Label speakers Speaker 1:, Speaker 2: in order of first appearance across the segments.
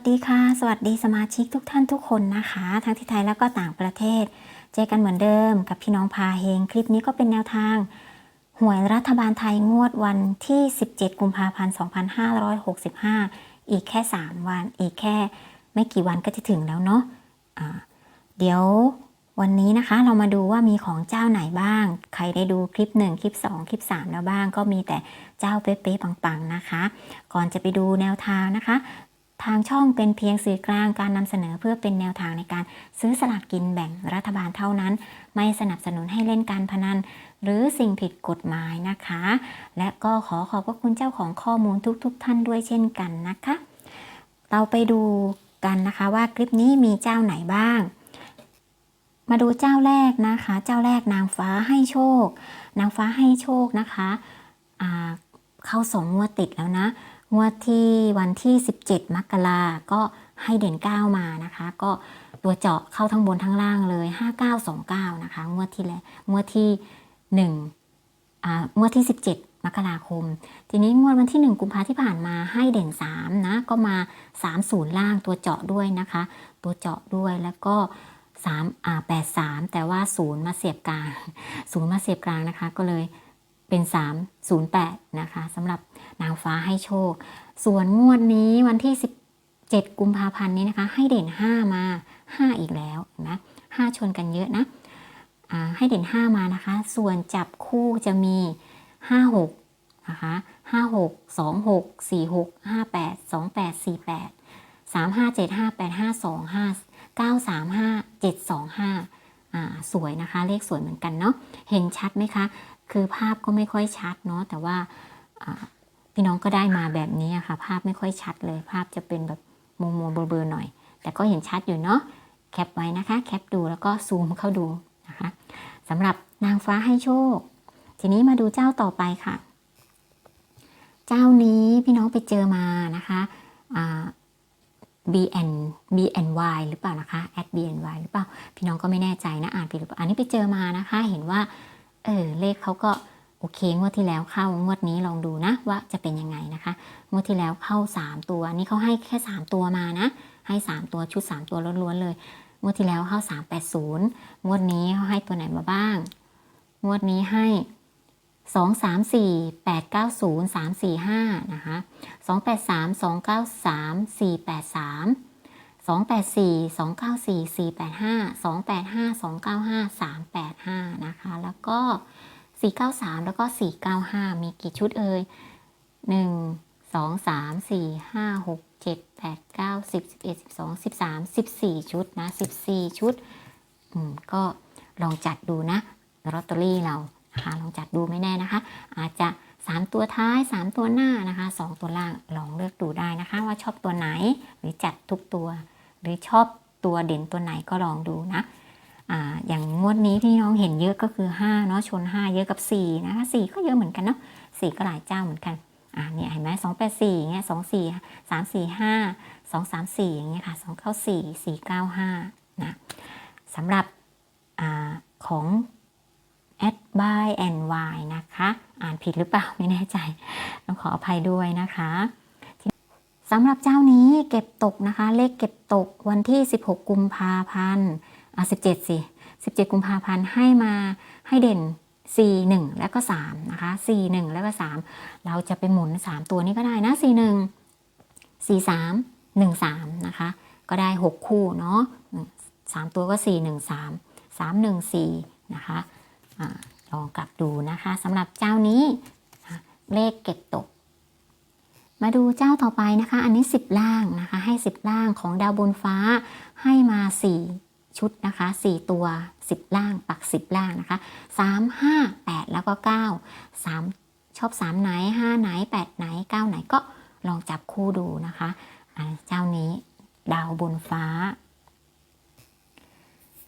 Speaker 1: สดีค่ะ สวัสดีสมาชิกทุกท่านทุกคนนะคะ ทั้งที่ไทยแล้วก็ต่างประเทศ เจอกันเหมือนเดิมกับพี่น้องพาเฮง คลิปนี้ก็เป็นแนวทาง หวยรัฐบาลไทยงวดวันที่ 17 กุมภาพันธ์ 2565 อีกแค่ 3 วัน อีกแค่ไม่กี่วันก็จะถึงแล้วเนาะะเดี๋ยววันนี้นะคะเรามาดูว่ามีของเจ้าไหนบ้าง ใครได้ดูคลิป 1 คลิป 2 คลิป 3 แล้วบ้างก็มีแต่เจ้าเป๊ะๆปังๆนะคะ ก่อนจะไปดูแนวทางนะคะ ทางช่องเป็นเพียงสื่อกลางการนำเสนอเพื่อเป็นแนวทางในการซื้อสลากกินแบ่งรัฐบาลเท่านั้น ไม่สนับสนุนให้เล่นการพนัน หรือสิ่งผิดกฎหมายนะคะ และก็ขอขอบพระคุณเจ้าของข้อมูลทุกๆทท่านด้วยเช่นกันนะคะ เราไปดูกันนะคะว่าคลิปนี้มีเจ้าไหนบ้าง มาดูเจ้าแรกนะคะ เจ้าแรกนางฟ้าให้โชค นางฟ้าให้โชคนะคะเข้าสองงวดติดแล้วนะ งวดที่วันที่ 17 มกราก็ให้เด่น 9 มานะคะ ก็ตัวเจาะเข้าทั้งบนทั้งล่างเลย 5929 นะคะ งวดที่แล้วงวดที่1อ่างวดที่ 17 มกราคม ทีนี้งวดวันที่ 1 กุมภาที่ผ่านมาให้เด่น 3 นะ ก็มา 30 ล่างตัวเจาะด้วยนะคะ ตัวเจาะด้วยแล้วก็3อ่า83 แต่ว่า0มาเสียบกลาง0มาเสียบกลางนะคะ ก็เลยเป็น 308 นะคะสำหรับ นางฟ้าให้โชค ส่วนงวดนี้วันที่ 17 กุมภาพันธ์นี้นะคะ ให้เด่น 5 มา 5 อีกแล้วนะ5ชนกันเยอะนะให้เด่น 5 มานะคะ ส่วนจับคู่จะมี 56 นะคะ56 26 46 58 28 48 357 58 52 5 935 725อ่าสวยนะคะ เลขสวยเหมือนกันเนาะเห็นชัดไหมคะ คือภาพก็ไม่ค่อยชัดเนาะแต่ว่า พี่น้องก็ได้มาแบบนี้ค่ะ ภาพไม่ค่อยชัดเลย ภาพจะเป็นแบบมัวมัวเบลอๆหน่อย แต่ก็เห็นชัดอยู่เนาะแคปไว้นะคะ แคปดูแล้วก็ซูมเข้าดูนะคะสำหรับนางฟ้าให้โชค ทีนี้มาดูเจ้าต่อไปค่ะ เจ้านี้พี่น้องไปเจอมานะคะอ่า BN BNY หรือเปล่านะคะ at BNY หรือเปล่า พี่น้องก็ไม่แน่ใจนะอ่านผิดหรือเปล่า อันนี้ไปเจอมานะคะ เห็นว่า เออเลขเขาก็ โอเคงวดที่แล้วเข้างวดนี้ลองดูนะว่าจะเป็นยังไงนะคะงวดที่แล้วเข้า 3 ตัวนนี้เขาให้แค่ 3 ตัวมานะ ให้ 3 ตัวชุด 3 ตัวล้วนๆเลยงวดที่แล้วเข้า 380งวดนี้เขาให้ตัวไหนมาบ้างงวดนี้ให้ 2 3 4 8 9 0 3 4 5นะคะ2 8 3 2 9 3 4 8 3 2 8 4 2 9 4 4 8 5 2 8 5 2 9 5 3 8 5นะคะแล้วก็ 493 แล้วก็ 495 มีกี่ชุดเอ่ย 1 2 3 4 5 6 7 8 9 10 11 12 13 14 ชุดนะ 14 ชุด อืม ก็ลองจัดดูนะลอตเตอรี่เรานะคะลองจัดดูไม่แน่นะคะ อาจจะ 3 ตัวท้าย 3 ตัวหน้านะคะ 2 ตัวล่างลองเลือกดูได้นะคะ ว่าชอบตัวไหนหรือจัดทุกตัว หรือชอบตัวเด่นตัวไหนก็ลองดูนะ อย่างงวดนี้ที่น้องเห็นเยอะก็คือ5เนาะชน 5 เยอะกับ4นะคะ4ก็เยอะเหมือนกันเนาะ4ก็หลายเจ้าเหมือนกันอ่าเนี่ยเห็นไหม2 8 4อย่างเงี้ย2 4 3 4 5 2 3 4อย่างเงี้ยค่ะ2 9 4 4 9 5นะสำหรับอของ at by and y นะคะ อ่านผิดหรือเปล่าไม่แน่ใจ ต้องขออภัยด้วยนะคะสำหรับเจ้านี้เก็บตกนะคะ เลขเก็บตกวันที่ 16 กุมภาพันธ์ อะ17สิ17กุมภาพันธ์ให้มาให้เด่น 4 1 แล้วก็ 3 นะคะ 4 1 แล้วก็ 3 เราจะไปหมุน 3 ตัวนี้ก็ได้นะ 4 1 4 3 1 3 นะคะ ก็ได้ 6 คู่เนาะ3ตัวก็ 4 1 3 3 1 4 นะคะอะลองกลับดูนะคะสำหรับเจ้านี้เลขเก็บตก มาดูเจ้าต่อไปนะคะ อันนี้ 10 ล่างนะคะ ให้ 10 ล่างของดาวบนฟ้าให้มา 4 ชุดนะคะ 4 ตัว 10 ล่าง ปัก 10 ล่างนะคะ 3 5 8 แล้วก็ 9 3 ชอบ 3 ไหน 5 ไหน 8 ไหน 9 ไหนก็ลองจับคู่ดูนะคะเจ้านี้ดาวบนฟ้า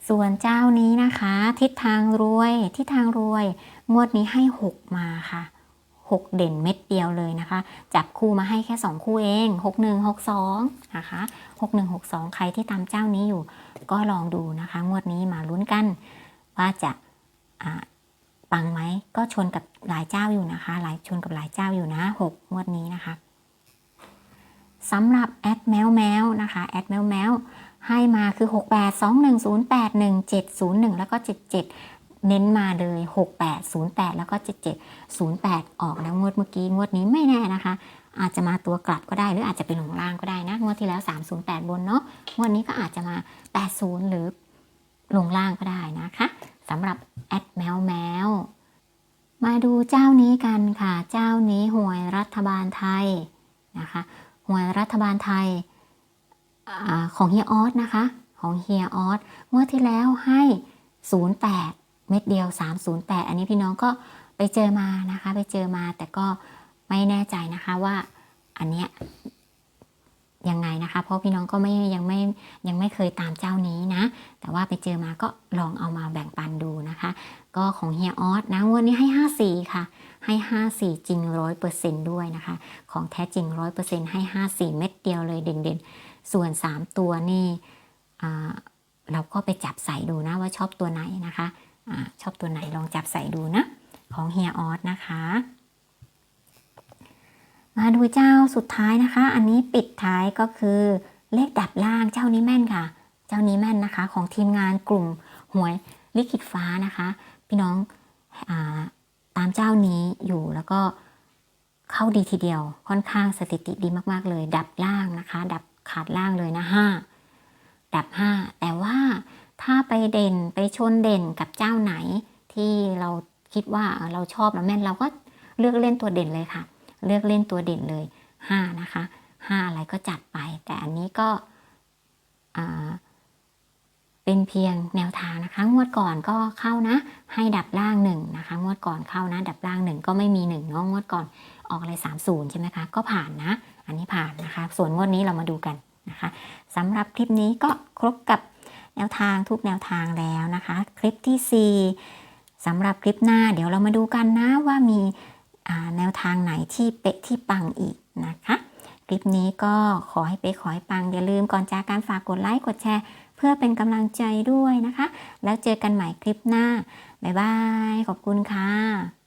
Speaker 1: ส่วนเจ้านี้นะคะ ทิศทางรวย ทิศทางรวย งวดนี้ให้ 6 มาค่ะ 6 เด่นเม็ดเดียวเลยนะคะ จับคู่มาให้แค่ 2 คู่เอง 6 1 6 2 นะคะ 6 1 6 2 ใครที่ตามเจ้านี้อยู่ ก็ลองดูนะคะ งวดนี้มาลุ้นกัน ว่าจะปังไหมก็ชนกับหลายเจ้าอยู่นะคะ หลายชนกับหลายเจ้าอยู่นะ 6 งวดนี้นะคะสำหรับแอดแมวแมวนะคะแอดแมวแมวให้มาคือ 6821081701 แล้วก็ 77 เน้นมาเลย 6808 แล้วก็ 7708 ออกแล้วงวดเมื่อกี้งวดนี้ไม่แน่นะคะ อาจจะมาตัวกลับก็ได้หรืออาจจะเป็นหลงล่างก็ได้นะงวดที่แล้ว 308 บนเนาะงวดนี้ก็อาจจะมา 80 หรือลงล่างก็ได้นะคะสำหรับแอดแมวแมวมาดูเจ้านี้กันค่ะ เจ้านี้หวยรัฐบาลไทยนะคะหวยรัฐบาลไทยอของเฮียออสนะคะ ของเฮียออสเมื่อที่แล้วให้ 08 เม็ดเดียว 308 อันนี้พี่น้องก็ไปเจอมานะคะ ไปเจอมาแต่ก็ไม่แน่ใจนะคะว่าอันเนี้ยยังไงนะคะ เพราะพี่น้องก็ไม่ยังไม่ยังไม่เคยตามเจ้านี้นะ แต่ว่าไปเจอมาก็ลองเอามาแบ่งปันดูนะคะ ก็ของเฮียออสนะวดนี้ให้ 54 ค่ะ ให้ 54 จริง 100%ด้วยนะคะ ของแท้จริง 100%ให้ 54 เม็ดเดียวเลยเด่นๆ ส่วน 3 ตัวนี่เราก็ไปจับใส่ดูนะว่าชอบตัวไหนนะคะ อชอบตัวไหนลองจับใส่ดูนะ ของเฮียออสนะคะ มาดูเจ้าสุดท้ายนะคะ อันนี้ปิดท้ายก็คือเลขดับล่างเจ้านี้แม่นค่ะ เจ้านี้แม่นนะคะ ของทีมงานกลุ่มหวยลิขิตฟ้านะคะ พี่น้องอตามเจ้านี้อยู่แล้วก็เข้าดีทีเดียว ค่อนข้างสถิติดีมากๆเลย ดับล่างนะคะ ดับขาดล่างเลยนะห้าดับห้าแต่ว่า ถ้าไปเด่นไปชนเด่นกับเจ้าไหน ที่เราคิดว่าเราชอบแล้วแม่นเราก็เลือกเล่นตัวเด่นเลยค่ะ เลือกเล่นตัวเด่นเลยห้านะคะห้าอะไรก็จัดไป แต่อันนี้ก็เป็นเพียงแนวทางนะคะ งวดก่อนก็เข้านะ ให้ดับล่างหนึ่งนะคะ งวดก่อนเข้านะ ดับล่างหนึ่งก็ไม่มีหนึ่งเนาะงวดก่อนออกอะไรสามศูนย์ใช่ไหมคะ ก็ผ่านนะ อันนี้ผ่านนะคะ ส่วนงวดนี้เรามาดูกันนะคะสำหรับคลิปนี้ก็ครบกับ แนวทางทุกแนวทางแล้วนะคะ คลิปที่ 4สำหรับคลิปหน้าเดี๋ยวเรามาดูกันนะว่ามีแนวทางไหนที่เป๊ะที่ปังอีกนะคะ คลิปนี้ก็ขอให้เป๊ะขอให้ปังอย่าลืมก่อนจากการฝากกดไลค์กดแชร์เพื่อเป็นกำลังใจด้วยนะคะ แล้วเจอกันใหม่คลิปหน้าบ๊ายบายขอบคุณค่ะ